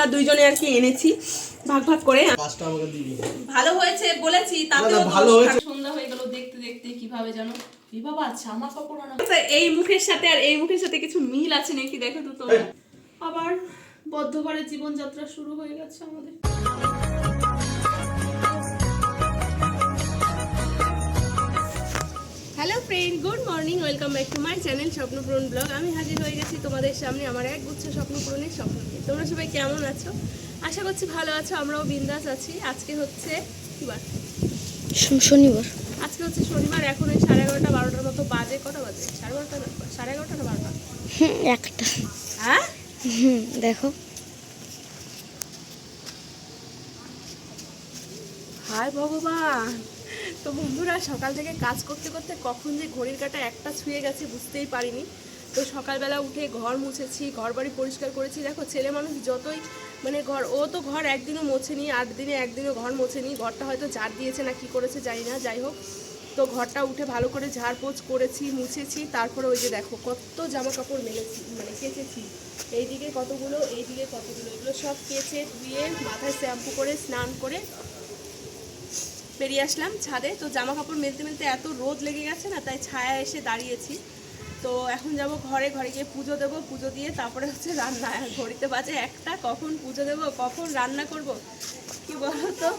আমরা দুইজনে আর কি এনেছি। ভাগ ভাগ করে। পাঁচটা আমাকে দিয়ে ভালো হয়েছে বলেছি তাতেও ভালো হয়েছে। সুন্দর সন্ধ্যা হয়ে গেল দেখতে দেখতে কীভাবে জানো? কি বাবা জামা কাপড় না আচ্ছা, এই মুখের সাথে আর এই মুখের সাথে কিছু মিল আছে নাকি? দেখো তো তোমরা। আবার বদ্ধ ঘরে জীবনযাত্রা শুরু হয়ে গেছে আমাদের। Friend good morning welcome back to my channel Swapnapuran blog আমি হাজির হয়ে গেছি তোমাদের সামনে আমার এক গুচ্ছ স্বপ্নপূরণের স্বপ্ন তোমরা সবাই কেমন আছো? আশা করছি ভালো আছো আমরাও বিন্দাস আছি। আজকে হচ্ছে কি বার শনিবার। আজকে হচ্ছে শনিবার এখন ওই সাড়ে এগারোটা বারোটার মতো বাজে। কটা বাজে? সাড়ে বারোটা সাড়ে এগারোটা না বারোটা? একটা। হ্যাঁ? দেখো। হায় ভগবান! তো বন্ধুরা, সকাল থেকে কাজ করতে করতে কখন যে ঘড়ির কাটা একটা ছুঁয়ে গেছে বুঝতেই পারিনি। তো সকালবেলা উঠে ঘর মুছেছি ঘর বাড়ি পরিষ্কার করেছি। দেখো, ছেলে মানুষ যতই মানে ঘর, ও তো ঘর একদিনও মোছেনি আট দিনে একদিনও ঘর মোছেনি। ঘরটা হয়তো ঝাড় দিয়েছে না কি করেছে জানি না, যাই হোক। তো ঘরটা উঠে ভালো করে ঝাড় পোছ করেছি, মুছেছি। তারপরে ওই যে দেখো, কত জামা কাপড় মেলেছি মানে কেচেছি। এইদিকে কতগুলো এইদিকে কতগুলো, এগুলো সব কেচে ধুয়ে মাথায় শ্যাম্পু করে, স্নান করে বেরিয়ে আসলাম ছাদে। তো জামা কাপড় মেলতে মেলতে এত রোদ লেগে গেছে না, তাই ছায়া এসে দাঁড়িয়েছি। তো এখন যাব ঘরে ঘরে গিয়ে পুজো দেবো, পুজো দিয়ে তারপরে হচ্ছে রান্না। ঘড়িতে বাজে একটা, কখন পুজো দেবো, কখন রান্না করব, কি বলো তো?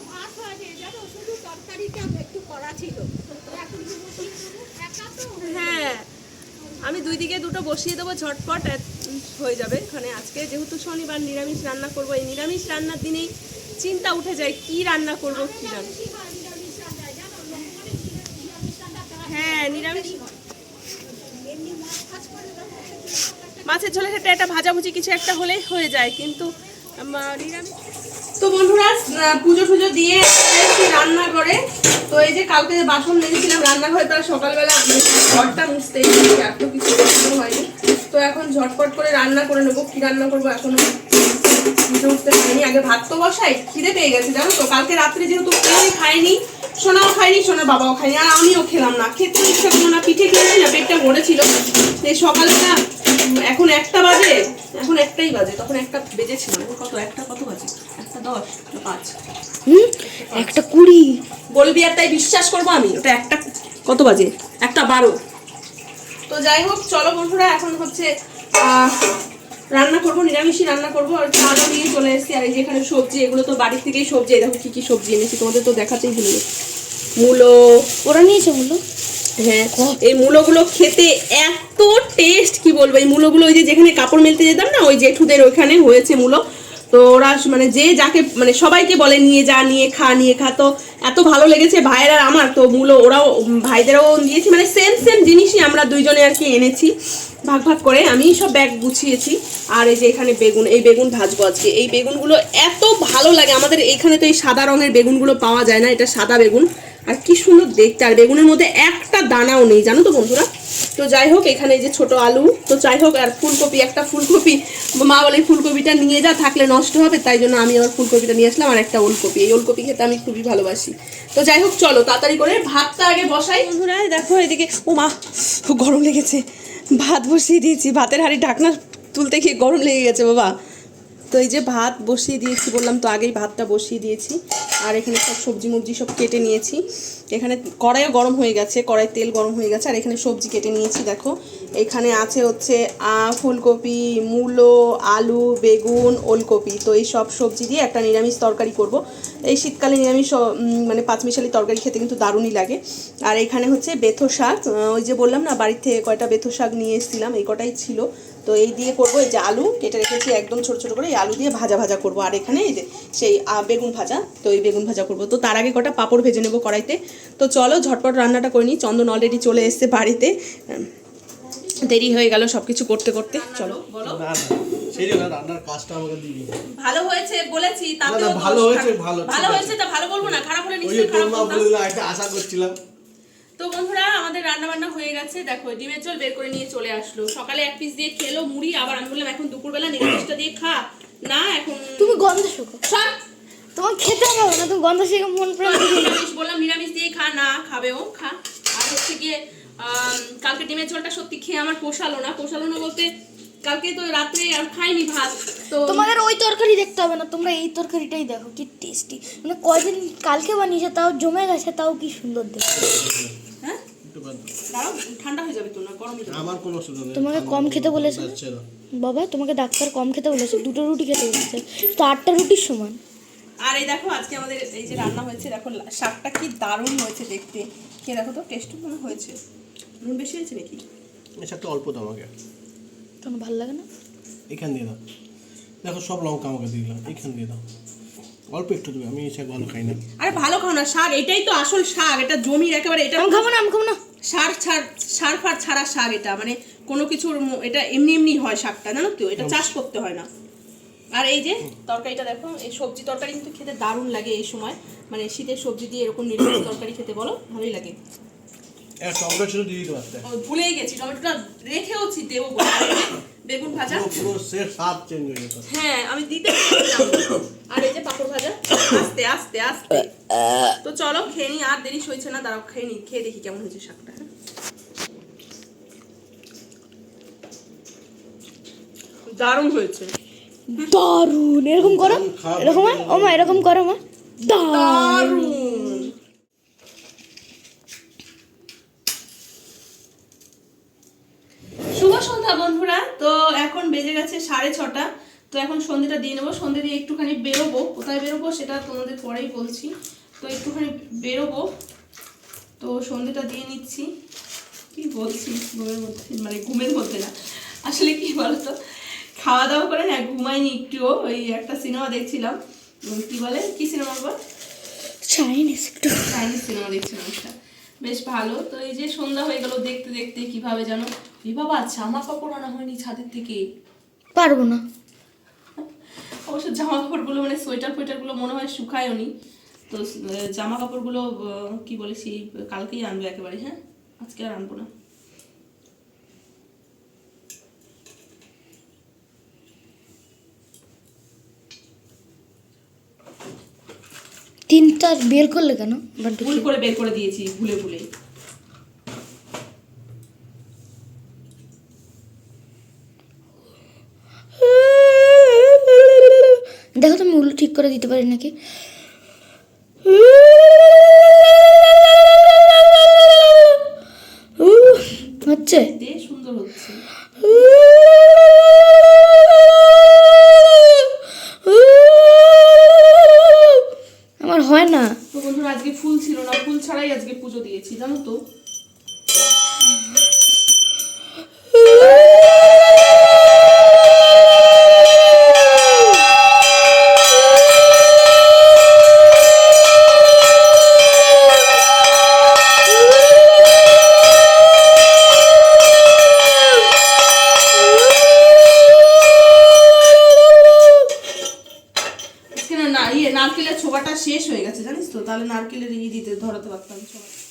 হ্যাঁ আমি দুই দিকে দুটো বসিয়ে দেবো ঝটপট হয়ে যাবে। এখানে আজকে যেহেতু শনিবার, নিরামিষ রান্না করব। এই নিরামিষ রান্নার দিনেই চিন্তা উঠে যায়, কি রান্না করব, কি রান্না হ্যাঁ নিরামিষ। মাছের ঝোলে সেটা একটা ভাজাভুজি কিছু একটা হলেই হয়ে যায়, কিন্তু নিরামিষ। তো বন্ধুরা পুজো টুজো দিয়ে রান্না করে তো এই যে কালকে যে বাসন মেরেছিলাম রান্নাঘরে তার সকালবেলা ঘরটা মুছতে এত কিছু হয়নি। তো এখন ঝটপট করে রান্না করে নেব। কি রান্না করব এখনও বুঝে উঠতে পারিনি। আগে ভাত তো বসাই, খিদে পেয়ে গেছে, জানো তো? কালকে রাত্রে যেহেতু খায়নি সোনাও খাইনি সোনার বাবাও খাইনি আর আমিও খেলাম না। খেতে ইচ্ছা করল না পিঠে খেয়েছি না পেটটা ভরেছিল সকালবেলা উম, এখন একটা বাজে এখন একটাই বাজে তখন একটা বেজেছিল এখন কত একটা কত বাজে? একটা দশ না পাঁচ। হুম? একটা কুড়ি। বলবি আর তাই বিশ্বাস করব আমি ওটা একটা কত বাজে? একটা বারো। তো যাই হোক চলো বন্ধুরা এখন হচ্ছে আহ, রান্না করব নিরামিষই রান্না করব আর চালও নিয়ে চলে এসেছি। আর এই যে এখানে সবজি এগুলো তো বাড়ির থেকেই সবজি। দেখো কি কি সবজি এনেছি তোমাদের তো দেখাতেই ভুলে মূলো। ওরা নিয়েছে মূলো? হ্যাঁ এই মূলোগুলো খেতে এত টেস্ট কি বলব? এই মূলোগুলো ওই যে যেখানে কাপড় মেলতে যেতাম না ওই জেঠুদের ওইখানে হয়েছে মূলো। তো ওরা মানে যে যাকে মানে সবাইকে বলে নিয়ে যা, নিয়ে খা নিয়ে খা। তো এত ভালো লেগেছে ভাইয়ের আর আমার। তো মূলো ওরাও ভাইদেরও দিয়েছি। মানে সেম সেম জিনিসই আমরা দুইজনে আর কি এনেছি। ভাগ ভাগ করে আমি সব ব্যাগ গুছিয়েছি। আর এই যে এখানে বেগুন, এই বেগুন ভাজবো আজকে। এই বেগুনগুলো এত ভালো লাগে। আমাদের এখানে তো এই সাদা রঙের বেগুনগুলো পাওয়া যায় না। এটা সাদা বেগুন। আর কি সুন্দর দেখতে, আর বেগুনের মধ্যে একটা দানাও নেই, জানো তো বন্ধুরা? তো যাই হোক, এখানে যে ছোট আলু, তো যাই হোক, আর ফুলকপি, একটা ফুলকপি, মা বলে ফুলকপিটা নিয়ে যা, থাকলে নষ্ট হবে, তাই জন্য আমি আবার ফুলকপিটা নিয়ে আসলাম, আর একটা ওলকপি। এই ওলকপি খেতে আমি খুবই ভালোবাসি। তো যাই হোক, চলো, তাড়াতাড়ি করে ভাতটা আগে বসাই। বন্ধুরা দেখো, এদিকে, ও মা গরম লেগেছে। ভাত বসিয়ে দিয়েছি, ভাতের হাঁড়ি ঢাকনা তুলতে গিয়ে গরম লেগে গেছে, বাবা। তো এই যে ভাত বসিয়ে দিয়েছি, বললাম তো আগেই ভাতটা বসিয়ে দিয়েছি। আর এখানে সব সবজি মবজি সব কেটে নিয়েছি। এখানে কড়াইও গরম হয়ে গেছে, কড়াই তেল গরম হয়ে গেছে, আর এখানে সবজি কেটে নিয়েছি, দেখো। এখানে আছে হচ্ছে ফুলকপি, মূলো, আলু, বেগুন, ওলকপি। তো এই সব সবজি দিয়ে একটা নিরামিষ তরকারি করব। এই শীতকালে নিরামিষ মানে পাঁচমিশালি তরকারি খেতে কিন্তু দারুণই লাগে। আর এখানে হচ্ছে বেথো শাক ওই যে বললাম না, বাড়ির থেকে কয়টা বেথো শাক নিয়ে এসেছিলাম, এই কটাই ছিল। তো এই দিয়ে করব এই যে আলু কেটে রেখেছি একদম ছোট ছোট করে এই আলু দিয়ে ভাজা ভাজা করব। আর এখানে এই যে সেই বেগুন ভাজা তো এই বেগুন ভাজা করব। তো তার আগে কটা পাঁপড় ভেজে নেব কড়াইতে। তো চলো ঝটপট রান্নাটা করে নিই। চন্দন অলরেডি চলে এসছে বাড়িতে। দেরি হয়ে গেল সব কিছু করতে করতে। চলো। বলো ভালো হয়েছে বলেছি ভালো হয়েছে, ভালো। হয়েছে তা ভালো বলব না খারাপ হলে নিশ্চয়ই খারাপ আশা করছিলাম। তো বন্ধুরা আমাদের রান্না বান্না হয়ে গেছে। দেখো ডিমের ঝোল বের করে নিয়ে চলে আসলো। সকালে এক পিস দিয়ে খেলো মুড়ি আবার আমি বললাম এখন দুপুরবেলা নিরামিষটা দিয়ে খা। না এখন তুমি গন্ধ শুকো সব তোমার খেতে হবে না তুমি গন্ধ শুকে মন প্রাণ নিরামিষ বললাম নিরামিষ দিয়ে খা না খাবে ও খা। আর হচ্ছে গিয়ে কালকে ডিমের ঝোলটা সত্যি খেয়ে আমার পোষালো না। পোষালো না বলতে কালকে তো রাত্রে আর খাইনি ভাত তো তোমাদের ওই তরকারি দেখতে হবে না তোমরা এই তরকারিটাই দেখো কি টেস্টি মানে কয়দিন কালকে বানিয়েছে তাও জমে গেছে তাও কি সুন্দর দেখতে। ঠান্ডা হয়ে যাবে তো না গরম আমার কোনো অসুবিধা নেই। তোমাকে কম খেতে বলেছে। বাবা তোমাকে ডাক্তার কম খেতে বলেছে দুটো রুটি খেতে বলেছে। তো আটটা রুটির সমান। আর এই দেখো আজকে আমাদের এই যে রান্না হয়েছে দেখো শাকটা কি দারুণ হয়েছে দেখতে। কে দেখো তো টেস্ট মনে হয়েছে। নুন বেশি হয়েছে নাকি? আচ্ছা একটু অল্প দাও আমাকে তোমার ভালো লাগে না? এখান দিয়ে দাও। দেখো সব লঙ্কা আমাকে দিয়ে দিলাম এখান দিয়ে দাও। অল্প একটু দেবে আমি এই শাক ভালো খাই না। আরে ভালো খাও না শাক এটাই তো আসল শাক এটা জমির একেবারে এটা আমি খাব না আমি খাব না। সার ছাড় সার ফার ছাড়া শাক এটা মানে কোনো কিছুর এটা এমনি এমনি হয় শাকটা জানো তো? এটা চাষ করতে হয় না। আর এই যে তরকারিটা দেখো এই সবজি তরকারি কিন্তু খেতে দারুণ লাগে এই সময়। মানে শীতের সবজি দিয়ে এরকম নিরামিষ তরকারি খেতে বলো ভালোই লাগে। ও, ভুলেই গেছি টমেটোটা রেখেওছি দেবো বেগুন ভাজা? পুরো সে স্বাদ চেঞ্জ হয়ে যেত হ্যাঁ আমি দিতে আর এই যে পাপড় ভাজা আস্তে আস্তে আস্তে। তো চলো খেয়ে নি আর দেরি সইছে না দাঁড়াও খেয়ে নি খেয়ে দেখি কেমন হয়েছে শাকটা? দারুণ হয়েছে। দারুণ এরকম করো এরকম ও মা এরকম করো মা দারুণ শুভ সন্ধ্যা বন্ধুরা তো এখন বেজে গেছে সাড়ে ছটা সন্ধ্যেটা দিয়ে নেব। সন্ধ্যে দিয়ে একটুখানি বেরোবো। কোথায় বেরোবো সেটা তোমাদের পরেই বলছি। তো একটুখানি বেরোবো। তো সন্ধ্যেটা দিয়ে নিচ্ছি। কি বলছি? ঘুমের মধ্যে মানে ঘুমের মধ্যে না। আসলে কি বলতো? খাওয়া দাওয়া করে না ঘুমাইনি একটুও। ওই একটা সিনেমা দেখছিলাম। কি বলে? কি সিনেমা বল? চাইনিজ একটু। চাইনিজ সিনেমা দেখছিলাম একটা। বেশ ভালো। তো এই যে সন্ধ্যা হয়ে গেল দেখতে দেখতে কীভাবে জানো? এই বাবা জামা কাপড় আনা হয়নি ছাদের থেকে। পারব না। অবশ্য জামা কাপড়গুলো মানে সোয়েটার ফোয়েটারগুলো মনে হয় শুকায়ওনি তো জামা কাপড়গুলো কি বলে সেই কালকেই আনব একেবারে হ্যাঁ? আজকে আর আনব না। তিনটা বের করলে কেন? ভুল করে বের করে দিয়েছি ভুলে ভুলে। দেখো ঠিক করে দিতে পারি নাকি? হচ্ছে? সুন্দর হচ্ছে। আমার হয় না। তো বন্ধুরা আজকে ফুল ছিল না ফুল ছাড়াই আজকে পুজো দিয়েছি জানো তো? তাহলে নারকেলের ইয়ে দিতে, ধরাতে পারতাম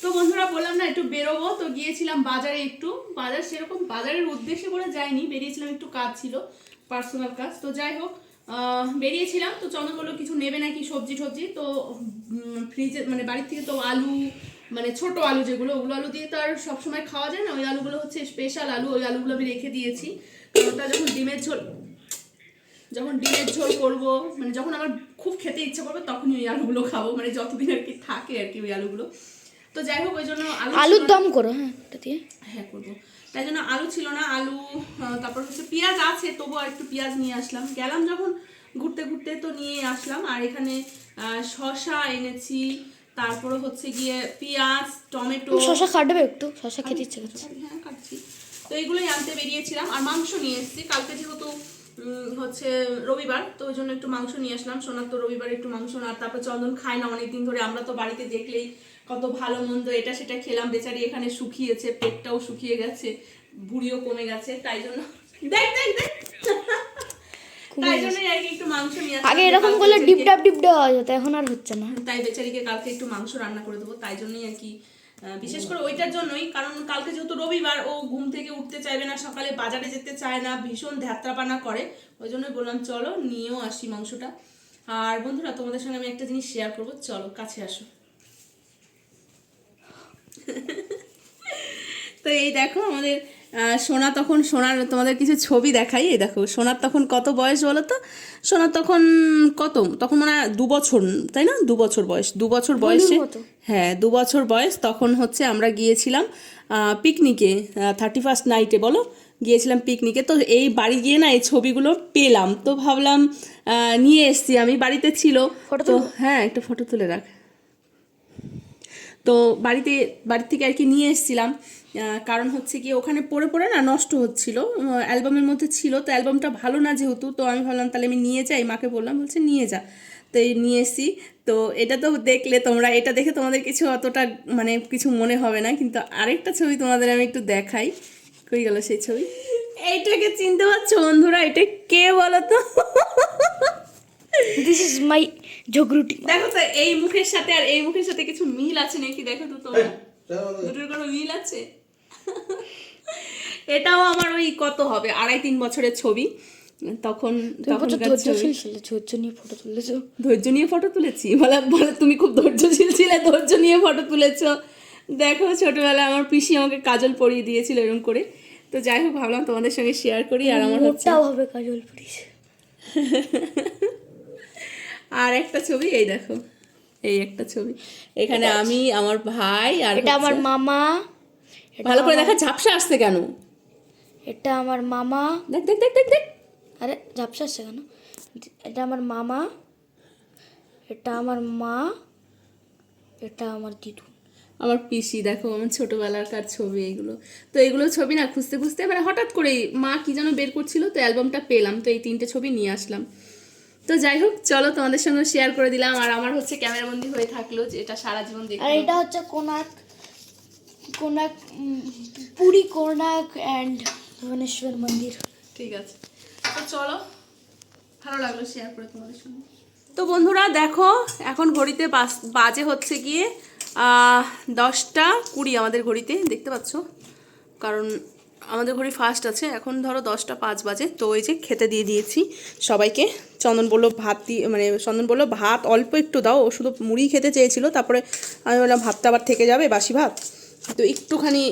তো বন্ধুরা বললাম না, একটু বেরোবো। তো গিয়েছিলাম বাজারে একটু। বাজার সেরকম, বাজারের উদ্দেশ্যে করে যাইনি, বেরিয়েছিলাম একটু কাজ ছিল পার্সোনাল কাজ। তো যাই হোক বেরিয়েছিলাম। তো চন্দন বলল, কিছু নেবে নাকি সবজি টবজি? তো ফ্রিজে মানে বাড়ির থেকে তো আলু মানে ছোট আলু যেগুলো, ওগুলো আলু দিয়ে তো আর সবসময় খাওয়া যায় না। ওই আলুগুলো হচ্ছে স্পেশাল আলু, ওই আলুগুলো আমি রেখে দিয়েছি। কারণ ওটা যখন ডিমের ঝোল যখন ডিমের ঝোল করব মানে যখন আমার খুব খেতে ইচ্ছা করবে তখনই ওই আলুগুলো খাব মানে যতদিন আর কি থাকে আর কি ওই আলুগুলো। তো যাই হোক ওই জন্য আলু আলুর দম করো হ্যাঁ হ্যাঁ করব। তাই জন্য আলু ছিল না আলু তারপর হচ্ছে পেঁয়াজ আছে তবু আর একটু পেঁয়াজ নিয়ে আসলাম। গেলাম যখন ঘুরতে ঘুরতে তো নিয়ে আসলাম আর এখানে আহ, শসা এনেছি তারপরে হচ্ছে গিয়ে পেঁয়াজ টমেটো। শশা কাটবে একটু শশা খেতে ইচ্ছে করছে। হ্যাঁ কাটছি। তো এগুলোই আনতে বেরিয়েছিলাম আর মাংস নিয়ে এসেছি। কালকে যেহেতু হচ্ছে রবিবার তো ওই জন্য একটু মাংস নিয়ে আসলাম। সোনার তো রবিবার একটু মাংস না তারপর চন্দন খায় না অনেকদিন ধরে। আমরা তো বাড়িতে দেখলেই কত ভালো মন্দ এটা সেটা খেলাম। বেচারি এখানে শুকিয়েছে পেটটাও শুকিয়ে গেছে ভুড়িও কমে গেছে তাই জন্য দেখ দেখ দেখ। তাই জন্যই আর কি একটু মাংস নিয়ে আগে এরকম করলে ডিপ ডাব ডিপ হওয়া যেত এখন আর হচ্ছে না। তাই বেচারিকে কালকে একটু মাংস রান্না করে দেবো তাই জন্যই আর কি বিশেষ করে ওইটার জন্যই, কারণ কালকে যেহেতু রবিবার, ও ঘুম থেকে উঠতে চাইবে না, সকালে বাজারে যেতে চায় না, ভীষণ ধ্যাত্রাপানা করে, ওই জন্যই বললাম, চলো নিয়েও আসি মাংসটা। আর বন্ধুরা, তোমাদের সঙ্গে আমি একটা জিনিস শেয়ার করব, চলো, কাছে আসো। তো এই দেখো, আমাদের সোনা তখন সোনার তোমাদের কিছু ছবি দেখাই এই দেখো সোনার তখন কত বয়স বলো তো? সোনার তখন কত? তখন মানে দু বছর তাই না? দু বছর বয়স দু বছর বয়সে হ্যাঁ দু বছর বয়স তখন হচ্ছে আমরা গিয়েছিলাম পিকনিকে থার্টি ফার্স্ট নাইটে বলো? গিয়েছিলাম পিকনিকে তো এই বাড়ি গিয়ে না এই ছবিগুলো পেলাম তো ভাবলাম নিয়ে এসছি আমি বাড়িতে ছিল তো হ্যাঁ একটা ফটো তুলে রাখ। তো বাড়িতে বাড়ি থেকে আর কি নিয়ে এসেছিলাম কারণ হচ্ছে কি ওখানে পড়ে পড়ে না নষ্ট হচ্ছিল। অ্যালবামের মধ্যে ছিল তো অ্যালবামটা ভালো না যেহেতু তো আমি ভাবলাম তাহলে আমি নিয়ে যাই। মাকে বললাম বলছে নিয়ে যা। তো এই নিয়ে এসেছি তো এটা তো দেখলে তোমরা এটা দেখে তোমাদের কিছু অতটা মানে কিছু মনে হবে না। কিন্তু আরেকটা ছবি তোমাদের আমি একটু দেখাই। কই গেল সেই ছবি? এইটাকে চিনতে পারছ বন্ধুরা? এটা কে বলো তো দিস ইজ মাই জগরুটি। দেখো তো এই মুখের সাথে আর এই মুখের সাথে কিছু মিল আছে নাকি? দেখো তো তোমরা। দুটোর কোনো মিল আছে? এটাও আমার ওই কত হবে? আড়াই তিন বছরের ছবি। তখন ধৈর্য নিয়ে ফটো তুলেছো। ধৈর্য নিয়ে ফটো তুলেছি? বলে বলে তুমি খুব ধৈর্যশীল ছিলে ধৈর্য নিয়ে ফটো তুলেছো। দেখো ছোটবেলায় আমার পিসি আমাকে কাজল পরিয়ে দিয়েছিল এরকম করে। তো যাই হোক ভাবলাম তোমাদের সঙ্গে শেয়ার করি আর আমার হচ্ছে হবে কাজল পরিস। আর একটা ছবি এই দেখো। এই একটা ছবি। এখানে আমি আমার ভাই আর এটা আমার মামা। ভালো করে দেখা ঝাপসা আসছে কেন? এটা আমার মামা। দেখ দেখ দেখ দেখ দেখ। আরে ঝাপসা আসছে কেন? এটা আমার মামা এটা আমার মা এটা আমার দিদু। আমার পিসি দেখো আমার ছোটবেলাকার ছবি এগুলো তো এগুলো ছবি না খুঁজতে খুঁজতে মানে হঠাৎ করে মা কি যেন বের করছিল তো অ্যালবামটা পেলাম তো এই তিনটে ছবি নিয়ে আসলাম। তো যাই হোক চলো তোমাদের সঙ্গে শেয়ার করে দিলাম আর আমার হচ্ছে ক্যামেরাবন্দি হয়ে থাকল যে এটা সারা জীবন দেখি আর এটা হচ্ছে কোনাক কোনাক পুরী কোনাক অ্যান্ড ভুবনেশ্বর মন্দির। ঠিক আছে। তো চলো ভালো লাগল শেয়ার করে তোমাদের সঙ্গে। তো বন্ধুরা দেখো এখন ঘড়িতে বাস- বাজে হচ্ছে গিয়ে দশটা কুড়ি আমাদের ঘড়িতে দেখতে পাচ্ছ? কারণ আমাদের ঘড়ি ফার্স্ট আছে এখন ধরো দশটা পাঁচ বাজে। তো ওই যে খেতে দিয়ে দিয়েছি সবাইকে। চন্দন বলল ভাত দিয়ে মানে চন্দন বলল ভাত অল্প একটু দাও ও শুধু মুড়ি খেতে চেয়েছিল তারপরে আমি বললাম ভাতটা আবার থেকে যাবে বাসি ভাত। তো একটুখানি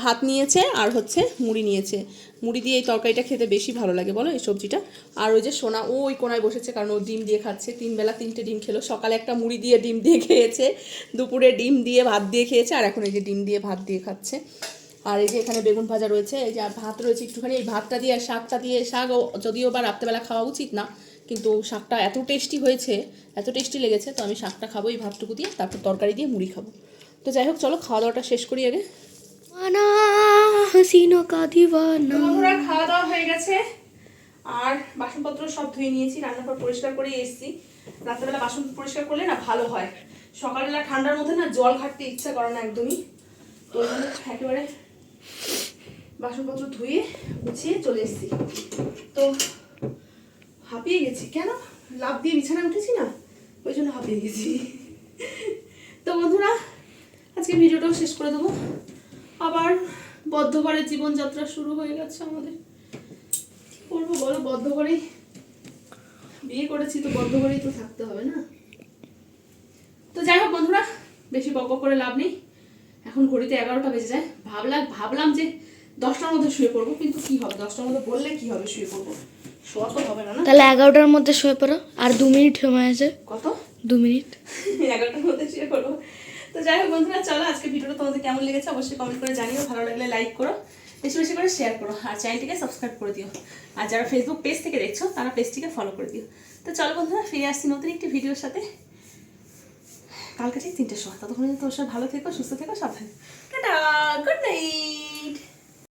ভাত নিয়েছে আর হচ্ছে মুড়ি নিয়েছে। মুড়ি দিয়ে এই তরকারিটা খেতে বেশি ভালো লাগে, বলো এই সবজিটা? আর ওই যে সোনা, ও ওই কোনায় বসেছে কারণ ও ডিম দিয়ে খাচ্ছে। তিন বেলা তিনটে ডিম খেলো। সকালে একটা মুড়ি দিয়ে ডিম দিয়ে খেয়েছে, দুপুরে ডিম দিয়ে ভাত দিয়ে খেয়েছে, আর এখন এই যে ডিম দিয়ে ভাত দিয়ে খাচ্ছে। আর এই যে এখানে বেগুন ভাজা রয়েছে, এই যে ভাত রয়েছে একটুখানি। এই ভাতটা দিয়ে শাকটা দিয়ে, শাক যদিও বা রাত্রেবেলা খাওয়া উচিত না, কিন্তু শাকটা এত টেস্টি হয়েছে, এত টেস্টি লেগেছে, তো আমি শাকটা খাব, এই ভাতটুকু দিয়ে, তারপর তরকারি দিয়ে মুড়ি খাব। তো যাই হোক চলো খাওয়া দাওয়াটা শেষ করি আগে। মানা খাওয়া দাওয়া হয়ে গেছে। আর বাসনপত্র সব ধুয়ে নিয়েছি রান্নাঘর পরিষ্কার করে এসেছি। রাত্রেবেলা বাসন পরিষ্কার করলে না ভালো হয়। সকালবেলা ঠান্ডার মধ্যে না জল ঘাটতে ইচ্ছা করে না একদমই। তো একেবারে বাসনপত্র ধুয়ে গুছিয়ে চলে এসেছি। তো হাঁপিয়ে গেছি। কেন? লাভ দিয়ে বিছানা উঠেছি না? ওই জন্য হাঁপিয়ে গেছি তো বন্ধুরা আজকে ভিডিওটাও শেষ করে দেবো। আবার বদ্ধ ঘরে জীবনযাত্রা শুরু হয়ে গেছে আমাদের। কি করব বলো? বদ্ধ করেই বিয়ে করেছি তো বদ্ধ করেই তো থাকতে হবে না? তো যাই হোক বন্ধুরা বেশি বক করে লাভ নেই। এখন ঘড়িতে এগারোটা বেজে যায়। ভাবলাম ভাবলাম যে দশটার মধ্যে শুয়ে পড়ব কিন্তু কি হবে? দশটার মধ্যে বললে কি হবে? শুয়ে পড়ব। শোয়া তো হবে না না? তাহলে এগারোটার মধ্যে শুয়ে পড়ো আর দু মিনিট সময় আছে। কত? দু মিনিট। এগারোটার মধ্যে শুয়ে পড়ব। তো যাই হোক বন্ধুরা, চলো আজকে ভিডিওটা তোমাদের কেমন লেগেছে অবশ্যই কমেন্ট করে জানিও, ভালো লাগলে লাইক করো, বেশি বেশি করে শেয়ার করো, আর চ্যানেলটিকে সাবস্ক্রাইব করে দিও। আর যারা ফেসবুক পেজ থেকে দেখছ, তারা পেজটিকে ফলো করে দিও। তো চলো বন্ধুরা, ফিরে আসছি নতুন একটি ভিডিওর সাথে। কালকে ঠিক তিনটের সময়, ততক্ষণ তোর সব ভালো থেকো, সুস্থ থেকো, সাবধানে গুড নাইট